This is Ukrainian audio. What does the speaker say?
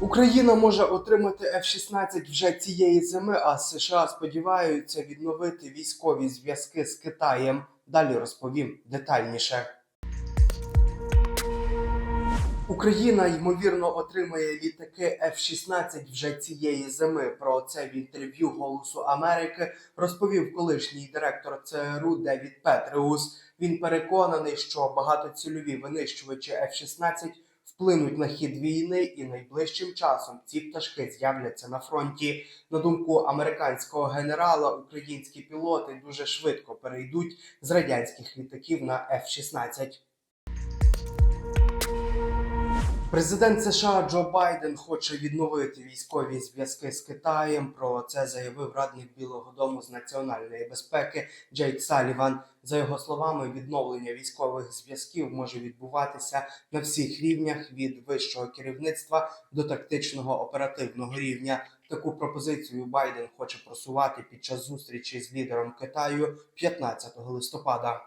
Україна може отримати F-16 вже цієї зими, а США сподіваються відновити військові зв'язки з Китаєм. Далі розповім детальніше. Україна ймовірно отримає літаки F-16 вже цієї зими. Про це в інтерв'ю Голосу Америки розповів колишній директор ЦРУ Девід Петреус. Він переконаний, що багатоцільові винищувачі F-16 вплинуть на хід війни, і найближчим часом ці пташки з'являться на фронті. На думку американського генерала, українські пілоти дуже швидко перейдуть з радянських літаків на F-16. Президент США Джо Байден хоче відновити військові зв'язки з Китаєм. Про це заявив радник Білого Дому з національної безпеки Джейк Саліван. За його словами, відновлення військових зв'язків може відбуватися на всіх рівнях від вищого керівництва до тактичного оперативного рівня. Таку пропозицію Байден хоче просувати під час зустрічі з лідером Китаю 15 листопада.